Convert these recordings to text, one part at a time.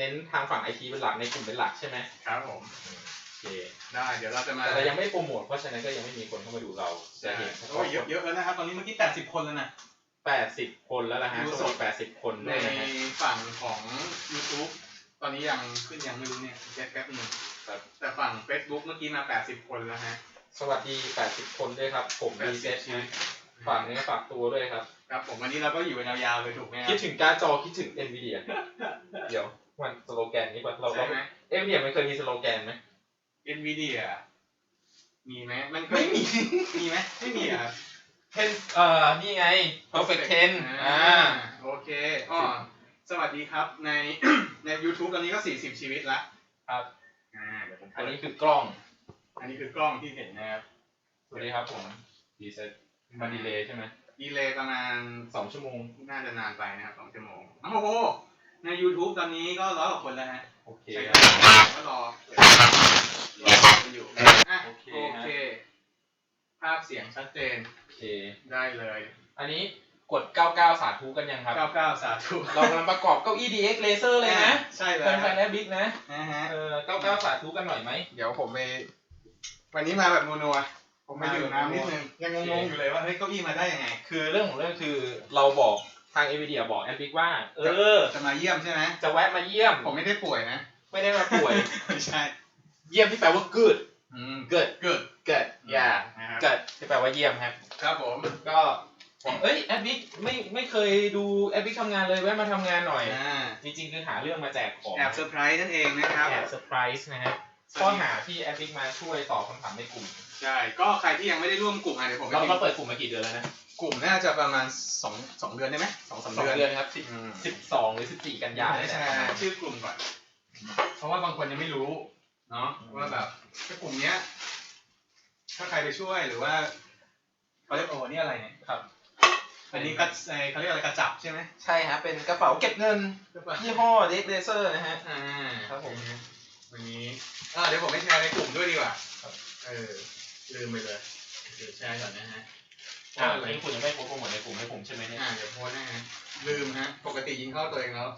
เน้นทางฝั่งไอทีเป็นหลักในกลุ่มเป็นหลักใช่ไหมครับผมโอเคได้เดี๋ยวเราจะมาแต่เรายังไม่โปรโมทเพราะฉะนั้นก็ยังไม่มีคนเข้ามาดูเราจะใช่เห็นเฉโอ้พาะยเยอะเยอะแล้วนะครับตอนนี้เมื่อกี้80คนแล้วนะแปดสิบคนแล้วนะฮะดูทั้งสหดมดแปดสิบคนในด้วยนะฮะฝั่งของ YouTube ตอนนี้ยังขึ้นยังไม่รู้เนี่ยแป๊บแป๊บหนึงครับแต่ฝั่ง Facebook เมื่อกี้มา80คนแล้วฮะสวัสดีแปดสิบคนด้วยครับ ผมดีเซตชีวิตฝากเนื้อฝากตัวด้วยครับ ครับผมวันนี้เราก็อยู่กันยาวๆเลยถูกไหมครัคิดถึงการ์ดจอคิดถึง NVIDIA เดี๋ยว มันสโลแกนนี้ป่ะเราก็ใช่ไหม NVIDIA มันเคยมีสโลแกนไหม NVIDIA มีไหมมันไม่มีมีไหมไม่มีอะครับ10เอ่อนี่ไง perfect 10อ่า โอเคอ๋อสวัสดีครับใน ใน YouTube ตอนนี้ก็ 40 ชีวิตละครับ อ่าเดี๋ยวผมอันเปิดนี้คือกล้องอันนี้คือกล้องที่เห็นนะครับสวัสดีครับผมดีเซตมาดีเลยใช่ไหมดีเลย์ประมาณ สองชั่วโมง น่าจะนานไปนะครับสองชั่วโมงอ้าวโอ้โห ใน YouTube ตอนนี้ก็ร้อยกว่าคนแล้วฮะโอเคใช่คครัรับบก็รอรอกันอยู่อะโอเคโอเคภาพเสียงชัดเจนโอเค ได้เลยอันนี้กด 99 สาธุกันยังครับ 99สาธุเรากำลังประกอบเก้าอี้ DX Laser เลยนะใช่เลแฟยนๆและบิ๊กนะนะฮะ เออ99 สาธุกันหน่อยไหม เดี๋ยวผมไปวันนี้มาแบบนัวๆผมไปดื่มน้ำนิดนึง ยังงงๆอยู่เลยว่าเฮ้ยเก้าอี้มาได้ยังไง คือเรื่องของเรื่องคือเราบอก ทาง NVIDIA บอกแอมบิกว่า เออ จะมาเยี่ยมใช่ไหมจะแวะมาเยี่ยม ผมไม่ได้ป่วยนะ ไม่ได้มาป่วย ไม่ใช่ เยี่ยมที่แปลว่า good อืม good เกิด good yeah นะครับ good ที่แปลว่าเยี่ยมครับ ครับผม ก็บอกเอ้ยแอดบิ๊กไม่ไม่เคยดูแอดบิ๊กทำงานเลยแวะมาทำงานหน่อย อ่า จริงๆคือหาเรื่องมาแจกของแอบเซอร์ไพรส์นั่นเองนะครับ แอบเซอร์ไพรส์นะฮะข้อหาที่แอดบิ๊กมาช่วยตอบคำถามในกลุ่ม ใช่ ก็ใครที่ยังไม่ได้ร่วมกลุ่มอะเดี๋ยวผมไปเราทิ้งเราเปิดกลุ่มมากี่เดือนแล้วนะ กลุ่มน่าจะประมาณสองสองเดือนได้ไหมสองสามสองเดือน เดือนครับสิบอืม สิบสองหรือสิบสี่กันยาไม่เนี่ยใช่นะชื่อกลุ่มก่อน เพราะว่าบางคนยังไม่รู้ เนาะว่าแบบถ้ากลุ่มเนี้ย ถ้าใครไปช่วยหรือว่าเขาเรียกโอ้นี่อะไรเนี่ยครับ อันนี้ก็เอ่อเขาเรียกอะไรกระจับใช่ไหมใช่ฮะเป็นกระเป๋าเก็บเงินยี่ห้อเด็กเลเซอร์นะฮะ อ่าครับผม วันนี้อ่าเดี๋ยวผมไปแชร์ในกลุ่มด้วยดีกว่าครับเออลืมไปเลยเดี๋ยวแชร์ก่อนนะฮะ อ่าวันนี้คุณยังไม่โพสต์โปรโมทในกลุ่มให้ผมใช่ไหมเนี่ย อ่าเดี๋ยวโพสต์นะฮะลืมฮะ ปกติยิงเข้าตัวเองแล้ว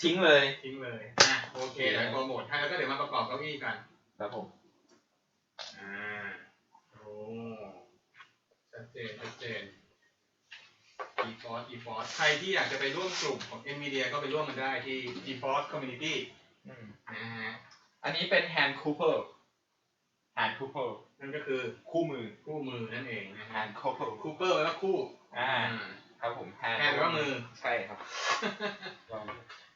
ทิ้งเลยทิ้งเลย อะโอเคเดี๋ยวโปรโมทให้แล้วก็เดี๋ยวมาประกอบเก้าอี้กัน ครับผม อ่า โอ้ชัดเจนชัดเจน eForce eForce ใครที่อยากจะไปร่วมกลุ่มของ NVIDIA ก็ไปร่วมมันได้ที่ eForce Community อืมนะฮะ อันนี้เป็น hand cooper hand cooper นั่นก็คือคู่มือคู่มือนั่นเองนะฮะ hand cooper คูเปอร์แปลว่าคู่อ่า ครับผม hand แทนว่ามือใช่ครับเรา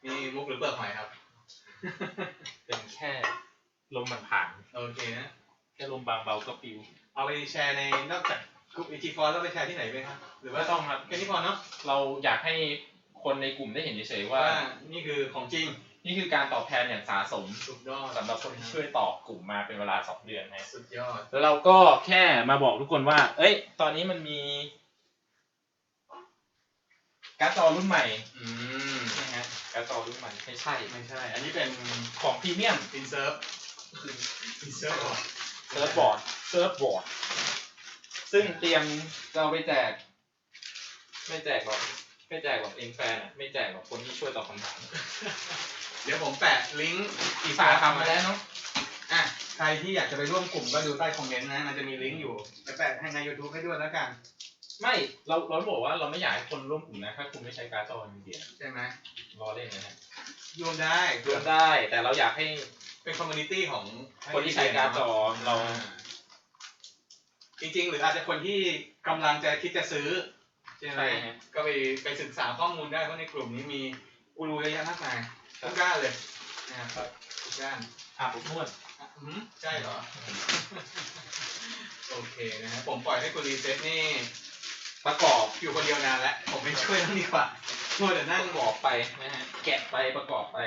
นี่มุกหรือเปลือกหอยครับ เป็นแค่ลมมันผ่านโอเคนะแค่ลมบางเบาก็ปิว เอาไปแชร์ในนอกจากกลุ่ม eForce แล้วไปแชร์ที่ไหนไหมครับ หรือว่าไม่ต้องครับแค่นี้พอเนาะเราอยากให้คนในกลุ่มได้เห็นเฉยๆว่าว่านี่คือของจริง นี่คือการตอบแทนอย่างสาสมสุดยอดสำหรับคนที่ช่วยตอบกลุ่มมาเป็นเวลาสองเดือนนะสุดยอด แล้วเราก็แค่มาบอกทุกคนว่า เอ้ย ตอนนี้มันมี การ์ดจอรุ่นใหม่ อืมนะฮะการ์ดจอรุ่นใหม่ไม่ใช่ ไม่ใช่ อันนี้เป็นของพรีเมียมอินเซิร์ฟอินเซิร์ฟเซิร์ฟบอร์ดเซิร์ฟบอร์ดซึ่งเตรียมจะเอาไปแจก ไม่แจกหรอกไม่แจกหรอกเองแฟนอะไม่แจกหรอกคนที่ช่วยตอบคำถาม เดี๋ยวผมแปะลิงก์อีสาทำมาแล้วเนาะอะใครที่อยากจะไปร่วมกลุ่มก็ดูใต้คอมเมนต์นะมันจะมีลิงก์อยู่จะแปะให้ใน YouTube ให้ด้วยแล้วกัน ไม่เราเราบอกว่าเราไม่อยากให้คนร่วมกลุ่มนะถ้าคุณไม่ใช้การ์ดจอมีเดียใช่ไหมรอเล่นนะฮะรวมได้รวมได้ แต่เราอยากให้เป็นคอมมูนิตี้ของคนที่ใช้การ์ดจอเรา จริงๆ หรืออาจจะคนที่กำลังจะคิดจะซื้อใช่ไหมใช่ฮะ ก็ไปไปศึกษาข้อมูลได้เพราะในกลุ่มนี้มีกูรูเยอะแยะมากมาย ทุกด้านเลยนะครับทุกด้านอาบอบนวดอะอืมใช่เหรอ โอเคนะฮะผมปล่อยให้คุณรีเซ็ตนี่ ประกอบอยู่คนเดียวนานแล้ว ผมไปช่วยนั่งดีกว่าช่วยแต่นั่งประกอบไปนะฮะแกะไปประกอบไป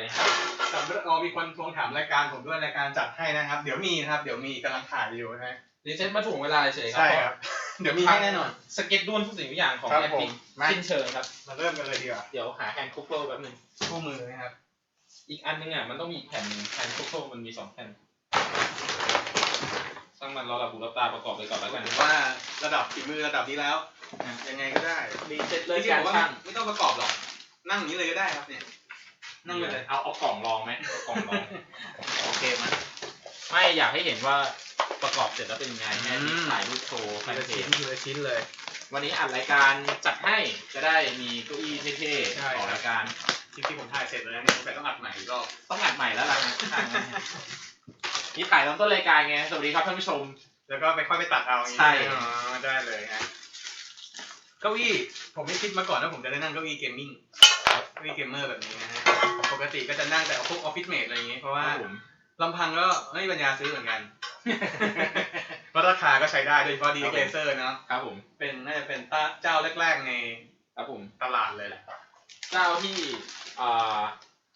สำหรับอ๋อมีคนทวงถามรายการผมด้วยรายการจัดให้นะครับ เดี๋ยวมีนะครับ เดี๋ยวมีกำลังถ่ายอยู่นะฮะดิเซนมาถ่วงเวลาเฉยๆครัใช่ครับ เดี๋ยวมีให้แน่นอน สเก็ตด้วนทุกสิ่งทุกอย่างของครับแอปผพลิมกมาสิ้นเชิงครับ มาเริ่มกันเลยดีกว่า เดี๋ยวหาแฮนด์คุกเกอร์แป๊บนึงคู่มือนะครับ อีกอันนึงอะมันต้องมีอีกแผ่นหนึ่งแฮนด์คุกเกอร์มันมีสองแผ่นช่างมันเราหลับหูหลับตาประกอบไปก่อนแล้วกันผมว่าระดับฝีมือระดับนี้แล้ว ยังไงก็ได้รีเซ็ตเลยจริงการๆผมว่าช่างไม่ต้องประกอบหรอก นั่งอย่างนี้เลยก็ได้ครับเนี่ย นั่งไปเลย เอาเอากล่องรองไหมเอากล่องรองโอเคมั้ยไม่อยากให้เห็นว่าประกอบเสร็จแล้วเป็นยังไงอืมแม่ที่ถ่ายรูปโชว์แฟทีนละเพชิ้จ นทีละชิ้นเลย วันนี้อัดรายการจัดให้จะได้มีเก้าอี้เท่ใช่ๆครับต่อรายการ ที่ที่ผมถ่ายเสร็จแล้วเนี่ยแต่ต้องอัดใหม่อีกรอบต้องอัดใหม่แล้วล่ะฮะนี่ถ่ายตอนต้นรายการไง สวัสดีครับท่านผู้ชม แล้วก็ไปค่อยไปตัดเอาอย่างงี้ใช่ อ๋อได้เลยฮะเก้าอี้ผมไม่คิดมาก่อนว่าผมจะได้นั่งเก้าอี้เกมมิ่งเก้าอี้เกมเมอร์แบบนี้นะฮะปกติก็จะนั่งแต่พวกออฟฟิศเมทอะไรอย่างงี้เพราะว่าครับผมลำพังก็ไม่มีปัญญาซื้อเหมือนกัน เพราะราคาก็ใช้ได้โดยเฉพาะดีเลเซอร์เนาะครับผม เป็นน่าจะเป็นเจ้าแรก ๆ ในครับผมตลาดเลยแหละ เจ้าที่อ่า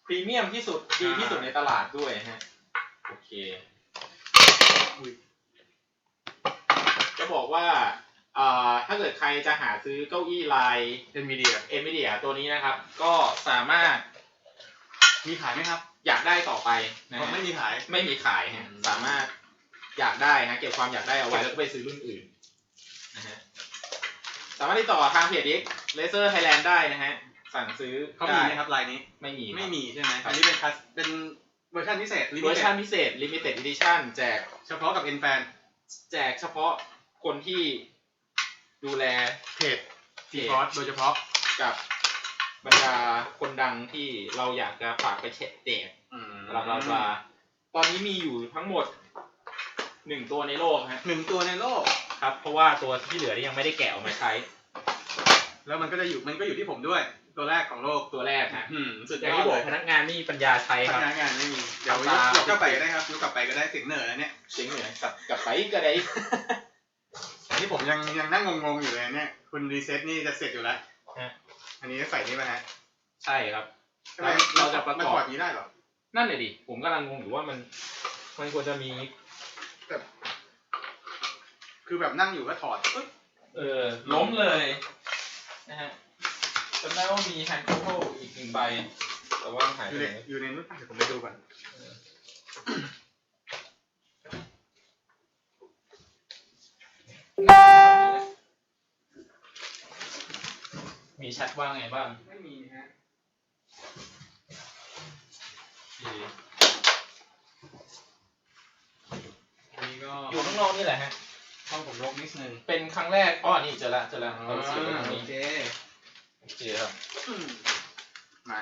พรีเมียมที่สุดดีที่สุดในตลาดด้วยฮะโอเคอุ้ยจะบอกว่าอ่าถ้าเกิดใครจะหาซื้อเก้าอี้ลายเอ็นวีเดียเอ็นวีเดียตัวนี้นะครับ ก็สามารถมีขายไหมครับอยากได้ต่อไปนะผมฮะไม่มีขาย ไม่มีขายฮะอืมสามารถอยากได้นะเก็บความอยากได้เอาไว้แล้วก็ไปซื้อรุ่นอื่นนะฮะสามารถติดต่อทางเพจ X Laser Thailand ได้นะฮะ สั่งซื้อเขามีไหมครับลายนี้ ไม่มีครับไม่มีใช่ไหมครับอันนี้เป็นคัสเป็นเวอร์ชันพิเศษเวอร์ชันพิเศษ Limited Edition แจกเฉพาะกับ N แฟนแจกเฉพาะคนที่ดูแลเพจทีฟอสโดยเฉพาะกับบรรดาคนดังที่เราอยากจะฝากไปเช็คแจกอืมบลาบลาบลาตอนนี้มีอยู่ทั้งหมดหนึ่งตัวในโลกฮะหนึ่งตัวในโลกครับ เพราะว่าตัวที่เหลือนี่ยังไม่ได้แกะออกมาใช้ แล้วมันก็จะอยู่มันก็อยู่ที่ผมด้วย ตัวแรกของโลกตัวแรกฮะอืมสุดอยย่างอดที่บเลอกยพนักงานนี่ปัญญาใช้พครับนักงานไม่มีเดี๋ยวยตากมยกกลับไปก็ได้ครับยกกลับไปก็ได้เสียงเหนือแล้วเนี่ย เสียงเหนือกลับกลับไปก็ได้ อันนี้ผมยังยังนั่งงงๆอยู่เลยเนี่ย คุณรีเซ็ตนี่จะเสร็จอยู่แล้วฮะ อันนี้ใส่นี่ป่ะฮะใช่ครับทำไมเราจะประกอบ มันถอดนี้ได้เหรอ นั่นเลยดิ ผมกำลังงงอยู่ว่ามัน มันควรจะมี คือแบบนั่งอยู่ก็ถอดปึ๊บเออล้มเลย นะฮะจำได้ว่ามีแฮนด์คูลอีกหนึ่งใบ แต่ว่าหายอไปยู่ในไหนอยู่ในนู้นป่ะเดี๋ยวผมไปดูก่อนมีแชทว่าไงบ้างไม่มีฮะอันนี้ก็อยู่ข้างนอกนี่แหละฮะ ห้องผมรกนิดนึงเป็นครั้งแรกอ๋อนี่เจอละเจอละเราเสียบไว้ตรงโอนี้เค โอเคครับอืมมา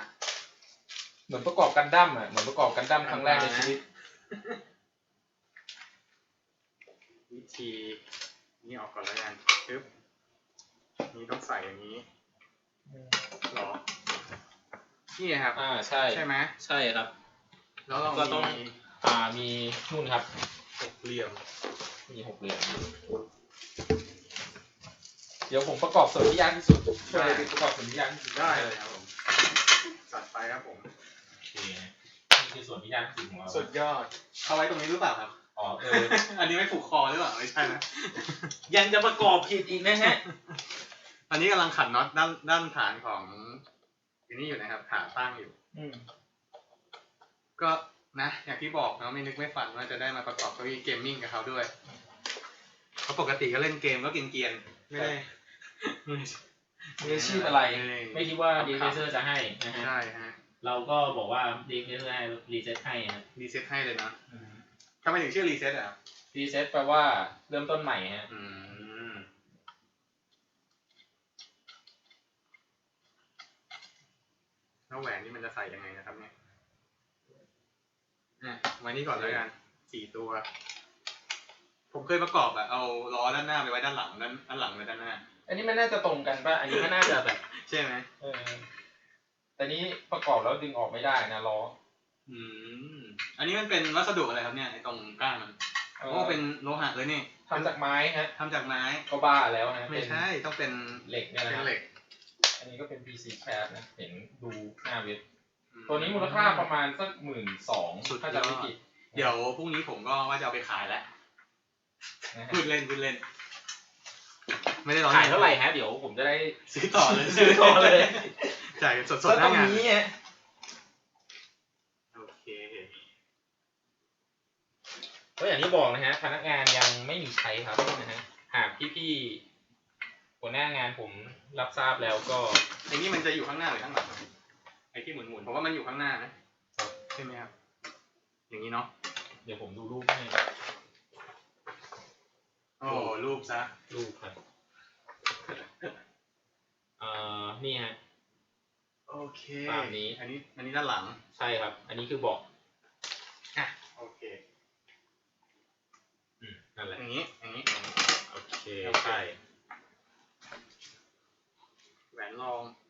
เหมือนประกอบกันดั้มอะเหมือนประกอบกันดั้มครั้งแรกในชีวิตวิธีนี่ออกก่อนแล้วกันปึ๊บนี่ต้องใส่อย่างนี้หรอนี่ครับ อ่าใช่ ใช่ไหมใช่ครับ แล้วเราก็ต้อง มีอ่ามีนู่นครับ หกเหลี่ยมมีหกเหลี่ยมเดี๋ยวผมประกอบส่วนที่ยากที่สุดช่วยไปประกอบส่วนที่ยากที่สุดได้เลยครับผมจัดไปครับผม โอเคนี่คือส่วนที่ยากที่สุดของเราสุดยอด เอาไว้ตรงนี้หรือเปล่าครับ อ๋อเออ อันนี้ไม่ผูกคอหรือเปล่าไม่ใช่นะ ยังจะประกอบผิดอีกนะฮะ อันนี้กำลังขันน็อตด้านด้านฐานของอันนี้อยู่นะครับขาตั้งอยู่อืมก็ นะอย่างที่บอกเนาะไม่นึกไม่ฝันว่าจะได้มาประกอบเก้าอี้เกมมิ่งกับเขาด้วยเพราะปกติก็เล่นเกมก็เกรียนๆไม่ได้มีอาชีพอะไร ไม่คิดว่าดีเซอร์จะให้นะฮะใช่ฮะเราก็บอกว่าดีเซอร์ให้รีเซ็ตให้ฮะรีเซ็ตให้เลยเนาะทำไมถึงชื่อรีเซ็ตอะรีเซ็ตแปลว่าเริ่มต้นใหม่ฮะอืมแล้วแหวนนี่มันจะใส่ยังไงนะครับเนี่ย อะไว้นี่ก่อนแล้วกันสี่ตัว ผมเคยประกอบอะเอาล้อด้านหน้าไปไว้ด้านหลังด้านด้านหลังไว้ด้านหน้า อันนี้มันน่าจะตรงกันป่ะ อันนี้ก็น่าจะแบบ ใช่ไหมเออ แต่นี้ประกอบแล้วดึงออกไม่ได้นะล้อ อืม อันนี้มันเป็นวัสดุอะไรครับเนี่ยไอ้ตรงก้านมันเอโอ้อเป็นโลหะเลยนี่ทำจากไม้ฮะ ทำจากไม้ ก็บ้าแล้วนะไม่ใช่ต้องเป็นเป็นเหล็กเนี่ยนะเป็นฮะเหล็ก อันนี้ก็เป็น PC Chat นะ เห็นดูหน้าเว็บอืม ตัวนี้มูลค่าประมาณสักหมื่นสองสุดยอด ถ้าจำไม่ผิดเดี๋ยวพรุ่งนี้ผมก็ว่าจะเอาไปขายแล้วนะฮะพูดเล่นพูดเล่น ไม่ได้ร้อนขายเท่าไหร่ฮะเดี๋ยวผมจะได้ ซื้อต่อเลยซื้อต่อเลย จ่ายสดก็ๆหตรน้างงานนี้ฮะโอเค ก็อย่างที่บอกนะฮะพนักงานยังไม่มีใช้ครับนะฮะหากพี่ๆหัวหน้างานผมรับทราบแล้วก็ ไอ้นี่มันจะอยู่ข้างหน้าหรือข้างหลัง ไอ้ที่หมุนๆผมว่ามันอยู่ข้างหน้านะใช่ไหมครับ อย่างนี้เนาะเดี๋ยวผมดูรูปให้โอ้รูปซะรูปครับเอ่อนี่ฮะ โอเคตามนี้ อันนี้ อันนี้ด้านหลังใช่ครับ อันนี้คือเบอกอะโอเค อืมนั่นแหละ อย่างนี้อย่างนี้โอเค โอเค ใช่ แหวนรองอั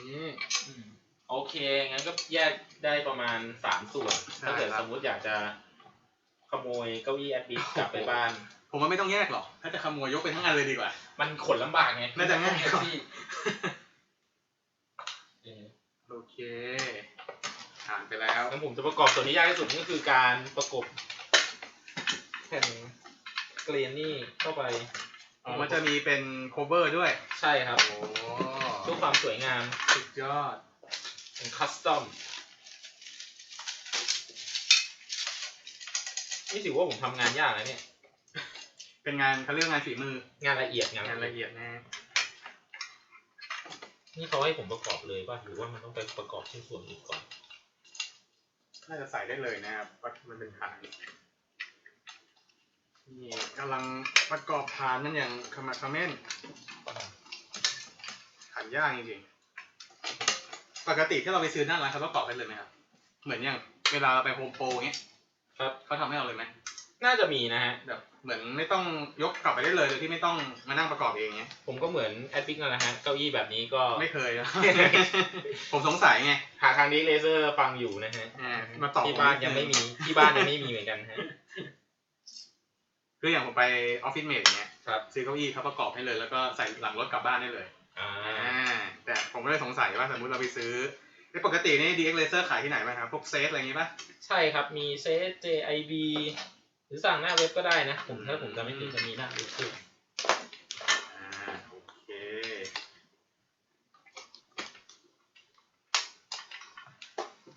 นนี้อืม โอเค งั้นก็แยกได้ประมาณสามส่วน ใช่ถ้าเกิดครับ สมมุติอยากจะขโมยเก้าอี้แอดดิสกลับไปบ้าน ผมว่าไม่ต้องแยกหรอก ถ้าจะขโมยยกไปทั้งอันเลยดีกว่า มันขนลำบากไงน่าจะง่ายแท็กกว่าซี่เออโอเคผ่านไปแล้วงั้นผมจะประกอบส่วนที่ยากที่สุดก็คือการประกบแผ่นเกรนนี่เข้าไปอ๋อมันจะมีเป็นโคเวอร์ด้วย ใช่ครับ โอ้ เพื่อความสวยงามสุดยอดเป็นคัสตอมนี่ถือว่าผมทำงานยากนะเนี่ย เป็นงานเขาเรียกงานฝีมือ งานละเอียดงานงานละเอียดนะนี่เขาให้ผมประกอบเลยป่ะหรือว่ามันต้องไปประกอบชิ้นส่วนอื่นก่อน น่าจะใส่ได้เลยนะครับเพราะมันเป็นฐาน นี่กำลังประกอบฐานนั่นอย่างขมักเขม้นฐายากจริงๆ ปกติที่เราไปซื้อหน้าร้านเขาประกอบให้เลยไหมครับ เหมือนอย่างเวลาเราไปโฮมโปรเงี้ยครับ เขาทำให้เราเลยไหมน่าจะมีนะฮะ แบบเหมือนไม่ต้องยกกลับไปได้เลยโดยที่ไม่ต้องมานั่งประกอบเองเงี้ย ผมก็เหมือนแอดบิ๊กนั่นแหละฮะ เก้าอี้แบบนี้ก็ ไม่เคยนะ ผมสงสัยไงหาทางนี้เลเซอร์ฟังอยู่นะฮะ อ่ามาตอบที่บ้านยังไม่มี ที่บ้านยังไม่มีเหมือนกันฮะ คืออย่างผมไปออฟฟิศเมดอย่างเงี้ย ครับ ซื้อเก้าอี้เขาประกอบให้เลยแล้วก็ใส่หลังรถกลับบ้านได้เลย อ่า อ่า แต่ผมก็เลยสงสัยว่าสมมุติเราไปซื้อในปกตินี่ DX Laser ขายที่ไหนบ้างครับ พวกเซตอะไรอย่างงี้ป่ะ ใช่ครับมีเซต JIB หรือสั่งหน้าเว็บก็ได้นะ ผมถ้าผมจะไม่ผิดจะมีหน้าเว็บด้วยอ่าโอเค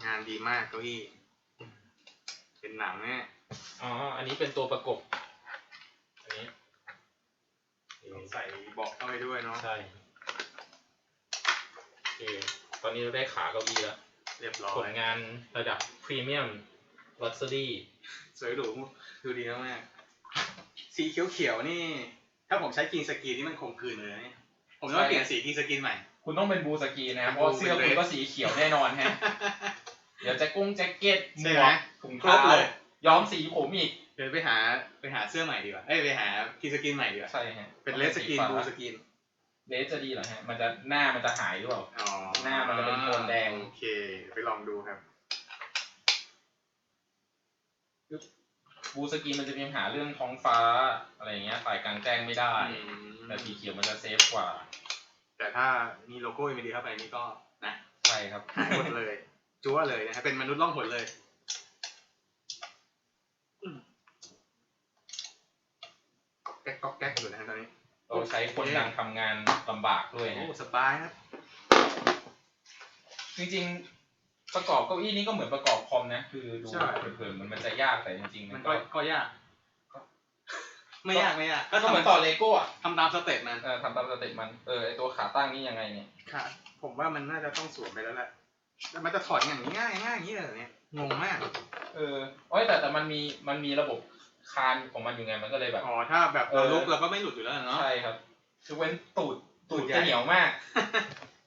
งานดีมากเก้าอี้ เป็นหนังเนี่ยอ๋อ อันนี้เป็นตัวประกบ อันนี้ ใส่เบาะเข้าไปด้วยเนาะ ใช่โอ เค ตอนนี้เราได้ขาเก้าอี้แล้ว เรียบร้อผยลงานระดับพรีเมียมลักซ์รี่สวยหรูดูดีมากๆสีเขียวๆนี่ ถ้าผมใช้กรีนสกรีนนี่มันคงคืนเลยนะเนี่ยผมต้องเปลี่ยนสีกรีนสกรีนใหม่ คุณต้องเป็นบูสกีนะเป็นเพราะว่าเสื้อบูคุณเป็นก็สีเขียวแน่นอนฮะ เดี๋ยวแจ็คกุ้งแจ็คเก็ตหมใช่วไหม กถุงครเท้าบเลย ย้อมสีผมอีก เดี๋ยวไปหาไปหาเสื้อใหม่ดีกว่า เอ้ยไปหากรีนสกรีนใหม่ดีกว่า ใช่ฮะเป็นเลสสกรีนบลูสกรีน เลสจะดีเหรอฮะ มันจะหน้ามันจะหายหรือเปล่า อ๋อหน้ามันจะเป็นโทนแดง โอเคเดี๋ยวไปลองดูครับ บูสกีมันจะมีปัญหาเรื่องท้องฟ้าอะไรอย่างเงี้ยถ่ายกลางแจ้งไม่ได้ แต่สีเขียวมันจะเซฟกว่า แต่ถ้ามีโลโก้เอ็มดีเข้าไปนี่ก็นะใช่ครับ หายหมดเลย จั๊วเลยนะครับเป็นมนุษย์ล่องหนเลยแก๊กก๊อกแก๊กอยู่นะฮะตอนนี้ เราใช้คนดังทำงานลำบากด้วยโอ้ฮะสบายครับ จริงๆ ประกอบเก้าอี้นี่ก็เหมือนประกอบคอมนะ คือดูใช่ เผินๆมันมันจะยากแต่จริงๆ มัมันนก็ก็ก็ยาก ไม่ยากไม่ยากก็เหมือนต่อเลโก้อะทำตามสเต็ปมันเออทำตามสเต็ปมัน เออไอตัวขาตั้งนี่ยังไงเนี่ย ค่ะ ผมว่ามันน่าจะต้องสวมไปแล้วแหละแล้วมันจะถอดอย่างนี้ง่ายง่ายอย่างนี้เลยเหรอเนี่ยงงมาก เออโอ้ยแต่แต่มันมีมันมีระบบ คานของมันอยู่ไงมันก็เลยแบบ อ๋อถ้าแบบเราเออลุกเราก็ไม่หลุดอยู่แล้วเนาะใช่ครับคือเว้นตูดตูตูดดใหญ่จะเหนียวมาก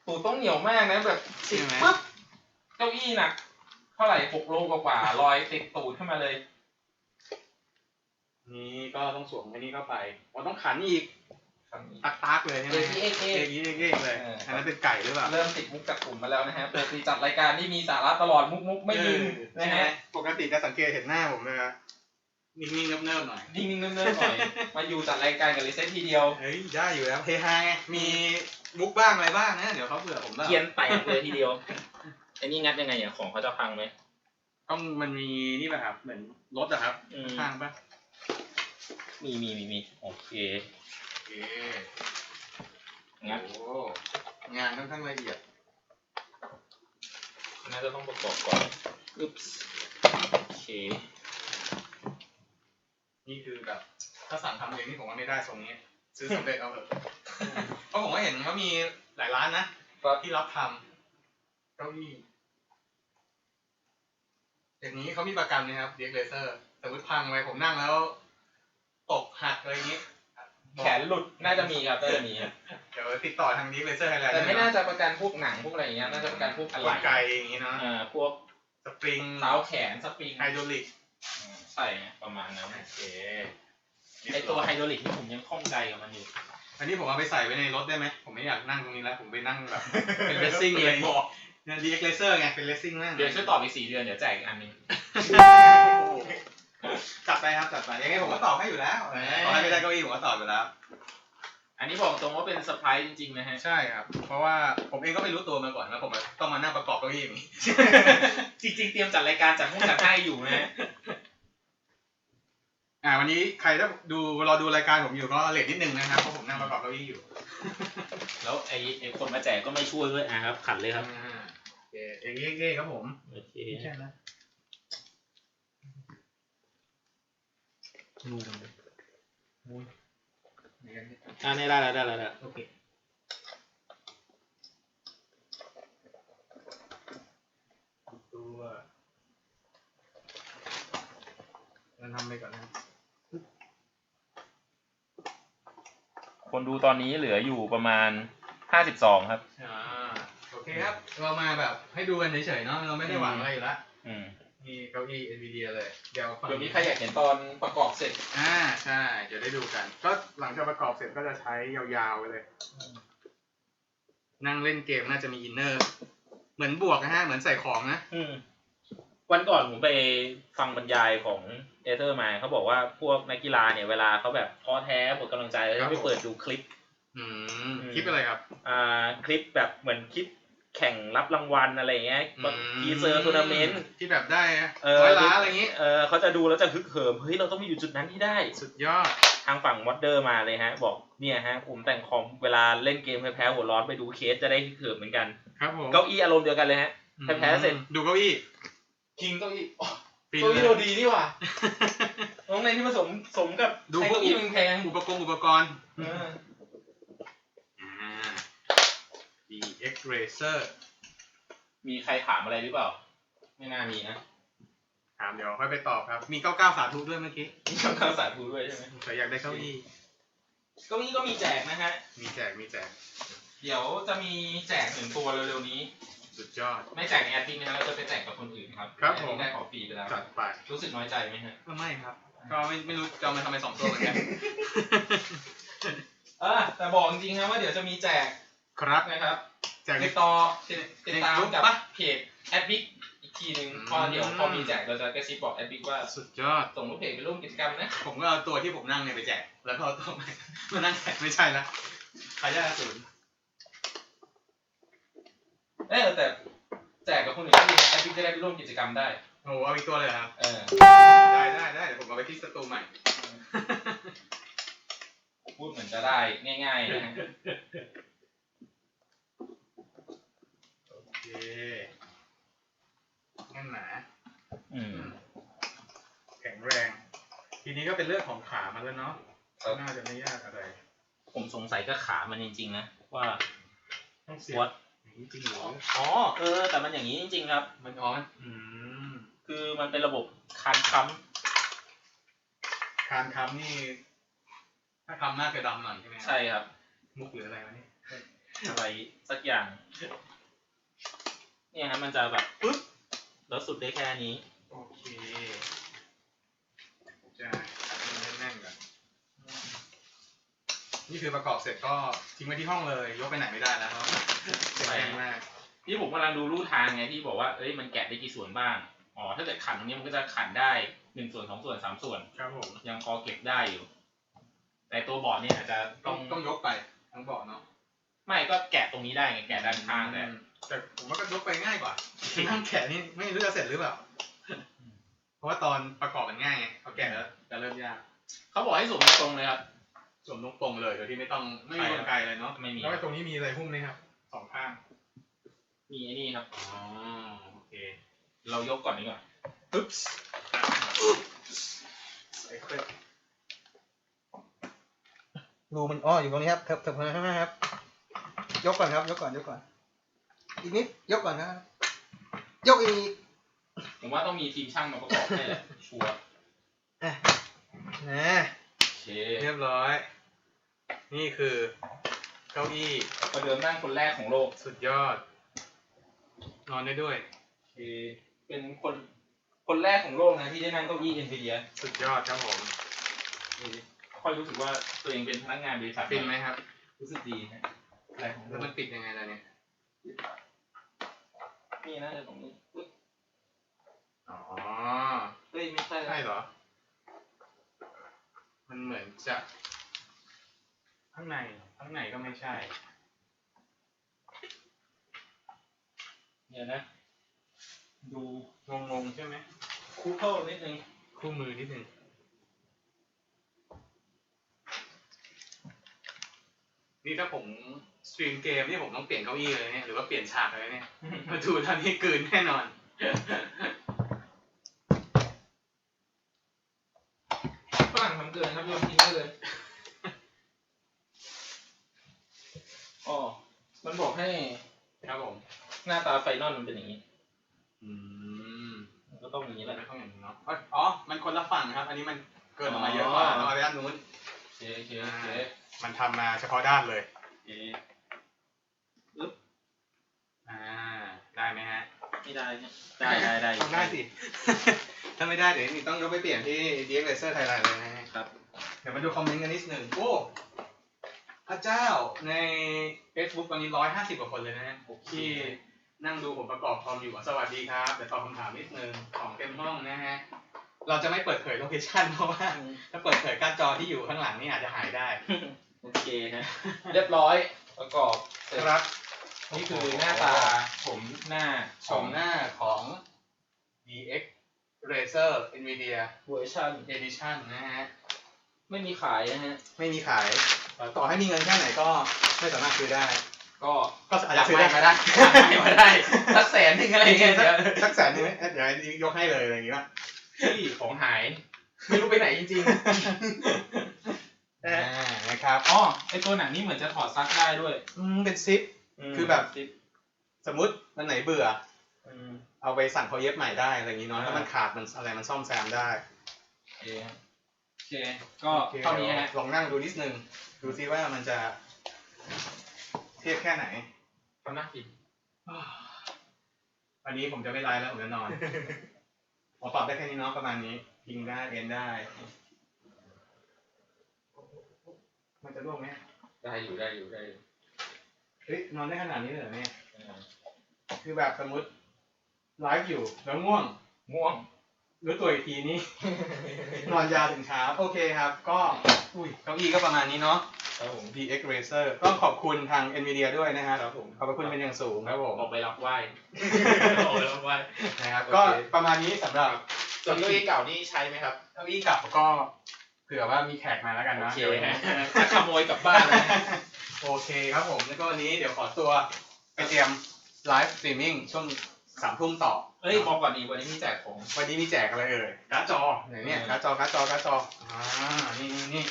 ตูดต้องเหนียวมากนะแบบติดใช่ไหมปุ๊บเก้าอี้หนักเท่าไหร่หกโลกว่าๆลอยติดตูดขึ้นมาเลย นี่ก็ต้องสวมไอ้นี่เข้าไปอ๋อต้องขันอีกครั้งนี้ตักตักๆเลยใช่ไหเอมกเอกเอเอกกเอกเอกเลยเอออัอันนั้นเป็นไก่หรือเปล่าเริ่มติดมุกจากกลุ่มมาแล้วนะฮะปกติจัดรายการนี่มีสาระตลอดมุกมุกไม่ยิงเออนะใช่ไหมฮะปกติจะสังเกตเห็นหน้าผมเลยนะ นิ่งๆเนิบๆหน่อย นิ่งๆเนิ่มๆหน่อย มาอยู่จัดรายการกับลิเซนทีเดียว เฮ้ยได้อยู่แล้วเฮฮาไงมีมุกบ้างอะไรบ้างนะ เดี๋ยวเขาเผื่อผมบ้างเกียนแตกเลยทีเดียวไอ้นี่งัดยังไงอะของเขาจะพังไหมต้องมันมีนี่ป่ะครับ เหมือนรถอะครับอืมข้างป่ะมีมีมีมีโอเคโอเคงัดโอ้งานค่อนข้างละเอียดน่าจะต้องประกอบก่อนอึ๊บโอเค นี่คือแบบ ถ้าสั่งทำเองนี่ผมว่าไม่ได้ทรงนี้ ซื้อสำเร็จเอาเถอะเพราะผมก็เห็นเขามีหลายร้านนะที่รับทก้าอี้อย่างนี้เขามีประกันนะครับเดียกเลเซอร์สมมติพังไปผมนั่งแล้วตกหักอะไรอย่างนี้ แขนหลุดน่าจะมีครับน่าจะมีครับเดี๋ยวติดต่อทางเดียกเลเซอร์ไฮไลท์แต่ไม่น่าจะประกันพวกหนังพวกอะไรอย่างเงี้ยน่าจะประกันพวกอะกไรลไกอย่างนี้เนาะอ่าพวกสปริงเท้าแขนสปริงไฮดรอลิกอ่า ใช่ประมาณนั้นโอเคไอตัวไฮดรอลิกนี่ผมยังคล่องใจกับมันอยู่อันนี้ผมเอาไปใส่ไว้ในรถได้ไหม ผมไม่อยากนั่งตรงนี้แล้ว ผมไปนั่งแบบ เป็นเลสซิ่งเลยเนี่ยดีเอ็กเลเซอร์ไง เป็นเลสซิ่งนั่งเดี๋ยวช่วยตอบอีกสี่เดือนเดี๋ยวแจกอีกอันหนึง จัดไปครับจัดไปยังไงผมก็ตอบให้อยู่แล้วตอบให้ไม่ได้เก้าอี้ผมก็ตอบอยู่แล้ว อันนี้บอกตรงว่าเป็นเซอร์ไพรส์จริงๆนะฮะ ใช่ครับ เพราะว่าผมเองก็ไม่รู้ตัวมาก่อนแล้วผมต้องมานั่งประกอบเก้าอี้อย่างนี้ จริง ๆ เตรียมจัดรายการจัดห้องจัดให้อยู่นะฮะอ่าวันนี้ใครถ้าดูรอดูรายการผมอยู่ก็เลทนิดนึงนะครับเพราะผมนั่งประกอบเก้าอี้อยู่แล้วไอไอคนมาแจกก็ไม่ช่วยด้วยอะครับ ขัดเลยครับ อ่าโอเคอย่างนี้เก้ครับผมโอเคใช่นะงูทำไมงู ไหนกันเนี่ยอ่านี่ได้แล้วได้แล้วได้แล้วโอเคตัวเราทำไปก่อนนะคนดูตอนนี้เหลืออยู่ประมาณห้าสิบสองครับ อ่าโอเคครับ เรามาแบบให้ดูกันเฉยๆเนาะเราไม่ได้หวังอะไรอยู่แล้ว อืม นี่เก้าอี้ NVIDIA เลย เดี๋ยวฝั่งเดี๋ยวมีใครอยากเห็นตอนประกอบเสร็จ อ่าใช่ เดี๋ยวได้ดูกัน ก็หลังจากประกอบเสร็จก็จะใช้ยาวๆไปเลย นั่งเล่นเกมน่าจะมีอินเนอร์ เหมือนบวกนะฮะ เหมือนใส่ของนะ อืมวันก่อนผมไปฟังบรรยายของเอเธอร์มาเขาบอกว่าพวกนักกีฬาเนี่ยเวลาเขาแบบท้อแท้หมดกำลังใจแล้วครับไปผม เปิดดูคลิป อืม อืม คลิปอะไรครับ อ่าคลิปแบบเหมือนคลิป แข่งรับรางวัลอะไรอย่างเงี้ยทีเซอร์ทัวร์นาเมนต์ที่แบบได้เออร้อยล้านอะไรอย่างงี้เออเขาจะดูแล้วจะฮึกเหิมเฮ้ยเราต้องไปอยู่จุดนั้นที่ได้ สุดยอดทางฝั่งมอดเดอร์มาเลยฮะ บอกเนี่ยฮะผมแต่งคอมเวลาเล่นเกมแพ้ๆหัวร้อนไปดูเคสจะได้ฮึกเหิมเหมือนกันครับผมเก้าอี้อารมณ์เดียวกันเลยฮะแพ้ๆเสร็จดูเก้าอี้คิงเก้าอี้อ๋อฟินเก้าอี้เลเรายดีนี่หว่าน้องในที่ผสมสมกับดูใช้พวกเก้าอี้แพงอุปกรณ์อุปกรณ์ ๆเออ อ่า DX Racer มีใครถามอะไรหรือเปล่า ไม่น่ามีนะถามเดี๋ยวค่อยไปตอบครับ มี 99 สาธุด้วยเมื่อกี้มีคำถามสาธุด้วยใช่ไหมใครอยากได้เก้าอี้เก้าอี้ก็มีแจกนะฮะ มีแจกมีแจกเดี๋ยวจะมีแจกหนึ่งตัวเร็วๆนี้ สุดยอด ไม่แจกในแอดมินนะครับเราจะไปแจกกับคนอื่นครับครับผม แอดนได้ของฟรีไปแล้ว จัดไปรู้สึกน้อยใจไหมฮะ ก็ไม่ครับ ก็ไม่ไม่รู้จะเอามาทำไมสองตัวเหมือนกัน เออแต่บอกจริงๆครับว่าเดี๋ยวจะมีแจก ครับนะครับแจกในติดต่อติดติดตามในกรุ๊ปกับปะเพจแอดบิ๊กอีกทีหนึ่งอืมพอเดี๋ยวพอมีแจกเราจะกระซิบบอกแอดบิ๊กว่าสุดยอดส่งรูปเพจไปร่วมกิจกรรมนะ ผมก็เอาตัวที่ผมนั่งเนี่ยไปแจก แล้วก็เอาตัวมามานั่งแจกไม่ใช่ละขายยาศูนย์เออแต่แจกกับคนอื่นก็ดีนะแอดบิ๊กจะได้ไปร่วมกิจกรรมได้โอ้โหเอาอีกตัวเลยเหรอครับเออได้ได้ได้เดี๋ยวผมเอาไปที่สตูใหม่พูดเหมือนจะได้ง่ายๆนะฮะ โอเค แน่นหนาอืม แข็งแรง ทีนี้ก็เป็นเรื่องของขามันแล้วเนาะครับ น่าจะไม่ยากอะไรผมสงสัยก็ขามันจริงๆนะว่าต้องเสียบวัดอย่างนี้จริงเหรออ๋อเออ แต่มันอย่างนี้จริงๆครับ มันอ๋อมันอืมคือมันเป็นระบบคานค้การทำนี่ ถ้าทำหน้าจะดำหน่อยใช่ไหมำใช่ครับ มุกหรืออะไรวะเนี่ยอะไรสักอย่าง เนี่ยฮะมันจะแบบปึ๊บแล้วสุดได้แค่นี้ โอเคจะแน่นๆก่อนนี่คือประกอบเสร็จก็ทิ้งไว้ที่ห้องเลย ยกไปไหนไม่ได้แล้วเพราะเสียงแรงมากที่ผมกำลังดูรูทางไงที่บอกว่าเอ้ยมันแกะได้กี่ส่วนบ้าง อ๋อถ้าเกิดขันตรงนี้มันก็จะขันได้หนึ่งส่วนสองส่วนสามส่วน ครับผม ยังพอเก็บได้อยู่ แต่ตัวบอร์ดเนี่ยอาจจะต้ต้อองงต้องยกไปทั้งเบาะเนาะไม่ก็แกะตรงนี้ได้ไงแกะด้านข้างแต่อืม แต่ผมว่าก็ยกไปง่ายกว่านั่งแกะนี่ไม่รู้จะเสร็จหรือเปล่า เพราะว่าตอนประกอบมันง่ายไงพอแกะแล้วจะเริ่มยาก เขาบอกให้สวมตรงเลยครับสวมตรงๆเลยโดยที่ไม่ต้องไม่มีกลไกเลยเนาะไม่มีแล้วก็ตรงนี้มีอะไรหุ้มไหมครับสองข้าง มีไอ้นี่ครับอ๋อโอเค เรายกก่อนดีกว่าปึ๊บใส่เข้าไปรูมันอ้ออยู่ตรงนี้ครับเถิบเถิบมาข้างหน้าครับ ยกก่อนครับ ยกก่อน ยกก่อน อีกนิด ยกก่อนนะครับยกอีกผมว่าต้องมีทีมช่างมาประกอบให้แหละชัวร์อะนะโอเคเรียบร้อย นี่คือเก้าอี้ประเดิมนั่งคนแรกของโลกสุดยอด นอนได้ด้วย โอเคเป็นคนคนแรกของโลกนะที่ได้นั่งเก้าอี้เอ็นวีเดียสุดยอดครับผมค่อยรู้สึกว่าตัวเองเป็นพนักงานบริษัทฟินไหมครับ รู้สึกดีนะอะไรของแล้วมันปิดยังไงล่ะเนี่ย นี่นะตรงนี้อุ๊ยอ๋อ เฮ้ยไม่ใช่ใช่เหรอ มันเหมือนจะ ข้างใน ข้างในก็ไม่ใช่เนี่ยนะ ดูงงๆใช่ไหม คูเคิลนิดนึงคู่มือนิดนึง นี่ถ้าผม สตรีมเกมนี่ผมต้องเปลี่ยนเก้าอี้เลยเนี่ยหรือว่าเปลี่ยนฉากเลยเนี่ยมาดูท่านนี้กลืนแน่นอน ฝรั่งทำเกินครับโยนทิ้งได้เลยอ๋อมันบอกให้ครับผม หน้าตาไฟนอลมันเป็นอย่างนี้ อืมมันก็ต้องอย่างนี้แหนี่ละไม่ต้องอย่างนี้เนาะเอ้ยอ๋อ มันคนละฝั่งครับ อันนี้มันเกินออกมาเยอะกว่าอ๋อต้องเอาไปด้านนู้น โอเคโอเคโอเคมันทำมาเฉพาะด้านเลยโอเคอ่า ได้ไหมฮะ ไม่ได้เนี่ยได้ได้ได้ต้องได้สิ ถ้าไม่ได้เดี๋ยวนี่ต้องยกไปเปลี่ยนที่ DX Racer Thailand เลยนะฮะครับ เดี๋ยวมาดูคอมเมนต์กันนิดหนึ่งโอ้ พระเจ้าใน Facebook ตอนนี้ร้อยห้าสิบกว่าคนเลยนะฮะที่นั่งดูผมประกอบคอมอยู่สวัสดีครับเดี๋ยวตอบคำถามนิดนึงของเต็มห้องนะฮะ เราจะไม่เปิดเผยโลเคชั่นเพราะว่าถ้าเปิดเผยการ์ดจอที่อยู่ข้างหลังนี่อาจจะหายได้ โอเคฮะ เรียบร้อยประกอบเสร็จครับ นี่คือหน้าตาผมหน้าชมหน้าของ DX Racer Nvidia เวอร์ชัน Edition นะฮะ ไม่มีขายนะฮะ ไม่มีขาย ต่อให้มีเงินแค่ไหนก็ไม่สามารถซื้อได้ ก็ก็อาจจะซื้อได้มาได้ไม่มาได้สักแสนหนึ่งอะไรเงี้ยเดี๋ยวสักแสนหนึงไหมเดี๋ยวยกให้เลยอะไรอย่างงี้ป่ะที่ของหาย ไม่รู้ไปไหนจริงๆอ่านะครับอ๋อไอตัวหนังนี่เหมือนจะถอดซักได้ด้วย อืมเป็นซิป คือแบบซิปสมมติวันไหนเบื่ออืมเอาไปสั่งเขาเย็บใหม่ได้อะไรอย่างงี้เนาะอ่าถ้ามันขาดมันอะไรมันซ่อมแซมได้โอเคครับโอเค ก็โอคเท่านี้ฮะลองนั่งดูนิดนึง ดูซิว่ามันจะเทียบแค่ไหนทำหน้าผิดวันนี้ผมจะไม่ไลฟ์แล้วผมจะนอนผมปรับได้แค่นี้เนาะประมาณนี้พิงได้เอ็นได้ มันจะร่วงไหมได้อยู่ได้อยู่ได้อยู่ เฮ้ยนอนได้ขนาดนี้เลยเหรอเนี่ยเออคือแบบสมมติไลฟ์อยู่แล้วง่วงง่วงรู้ตัวอีกทีนี่นอนยาวถึงเช้าโอเคครับ ก็อุ้ยเก้าอี้ก็ประมาณนี้เนาะ ครับผม DX Racer ต้องขอบคุณทาง Nvidia ด้วยนะฮะครับผมขอบพระคุณเป็นอย่างสูงครับผม ออกไปรับไหว้ออกไปรับไหว้นะครับโอเคก็ประมาณนี้สำหรับส่วนเก้าอี้เก่านี่ใช้ไหมครับเก้าอี้กลับก็เผื่อว่ามีแขกมาแล้วกันโอนะเคเดี๋ยวฮะจะขโมยกลับบ้านนะฮะ โอเคครับผม แล้วก็วันนี้เดี๋ยวขอตัวไปเตรียมไลฟ์สตรีมมิ่งช่วงสามทุ่มต่อเฮ้ยบอกก่อนดีวันนี้มีแจกของ วันนี้มีแจกอะไรเอ่ยการ์ดจอไหนเนี่ยอืมการ์ดจอการ์ดจอการ์ดจออ่านี่นี่นี่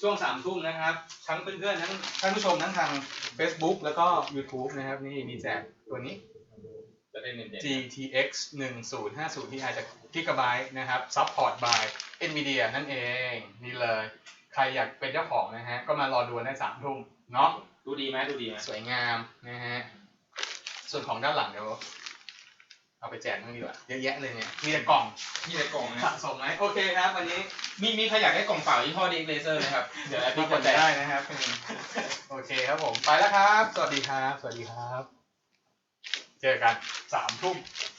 ช่วงสามทุ่มนะครับ ทั้งเพื่อนๆทั้งท่านผู้ชมทั้งทาง Facebook แล้วก็ YouTube นะครับ นี่มีแจกตัวนี้ จะได้เงินเดือน GTX 1050 Ti จาก Gigabyte นะครับ Support by Nvidia นั่นเอง นี่เลย ใครอยากเป็นเจ้าของนะฮะ ก็มารอดูกันได้สามทุ่มเนาะ ดูดีไหมดูดีไหมสวยงามนะฮะ ส่วนของด้านหลังเดี๋ยวเอาไปแจกมั่งดีกว่าเยอะแยะเลยเนี่ย มีแต่กล่องนี่ในกล่องนะสะสมไหมโอเคครับวันนี้ มีมีใครอยากได้กล่องเปล่ายี่ห้อดีเลเซอร์ไหมครับ เดี๋ยวแอปพลิมีเคคชันนแจกได้นะครับ โอเคครับผม ไปแล้วครับ สวัสดีครับ สวัสดีครับ เจอกันสามทุ่มค